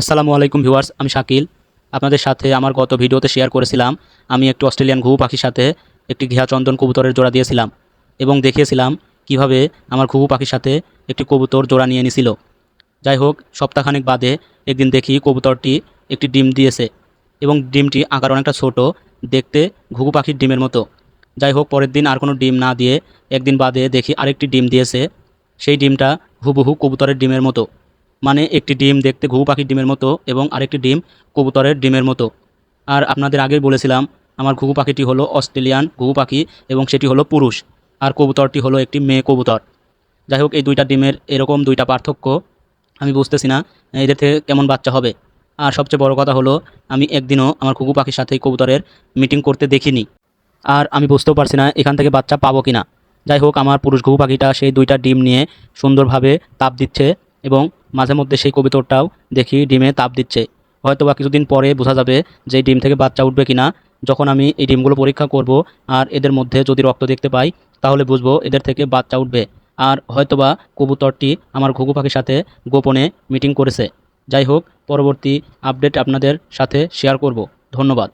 আসসালামু আলাইকুম ভিউয়ার্স, আমি শাকিল। আপনাদের সাথে আমার গত ভিডিওতে শেয়ার করেছিলাম, আমি একটি অস্ট্রেলিয়ান ঘুঘু পাখির সাথে একটি ঘিয়া চন্দন কবুতরের জোড়া দিয়েছিলাম এবং দেখিয়েছিলাম কীভাবে আমার ঘুঘু পাখির সাথে একটি কবুতর জোড়া নিয়ে নিছিল। যাই হোক, সপ্তাহখানেক বাদে একদিন দেখি কবুতরটি একটি ডিম দিয়েছে এবং ডিমটি আকার অনেকটা ছোট, দেখতে ঘুঘু পাখির ডিমের মতো। যাই হোক, পরের দিন আর কোনো ডিম না দিয়ে একদিন বাদে দেখি আরেকটি ডিম দিয়েছে, সেই ডিমটা হুবহু কবুতরের ডিমের মতো। মানে একটি ডিম দেখতে ঘুঘু পাখির ডিমের মতো এবং আরেকটি ডিম কবুতরের ডিমের মতো। আর আপনাদের আগেই বলেছিলাম, আমার ঘুঘু পাখিটি হলো অস্ট্রেলিয়ান ঘুঘু পাখি এবং সেটি হলো পুরুষ, আর কবুতরটি হলো একটি মেয়ে কবুতর। যাই হোক, এই দুইটা ডিমের এরকম দুইটা পার্থক্য আমি বুঝতেছি না, এদের থেকে কেমন বাচ্চা হবে। আর সবচেয়ে বড় কথা হলো, আমি একদিনও আমার ঘুঘু পাখির সাথে কবুতরের মিটিং করতে দেখিনি। আর আমি বুঝতেও পারছি না এখান থেকে বাচ্চা পাবো কি না যাই হোক, আমার পুরুষ ঘুঘু পাখিটা সেই দুইটা ডিম নিয়ে সুন্দরভাবে তাপ দিচ্ছে এবং মাঝে মধ্যে সেই কবিতরটাও দেখি, ডিমে তাপ দিচ্ছে। হয়তো বা কিছুদিন পরে বোঝা যাবে যে ডিম থেকে বাচ্চা উঠবে কিনা। যখন আমি এই ডিমগুলো পরীক্ষা করব আর এদের মধ্যে যদি রক্ত দেখতে পাই, তাহলে বুঝব এদের থেকে বাচ্চা উঠবে। আর হয়তোবা কবুতরটি আমার ঘুঘু পাখির সাথে গোপনে মিটিং করেছে। যাই হোক, পরবর্তী আপডেট আপনাদের সাথে শেয়ার করব। ধন্যবাদ।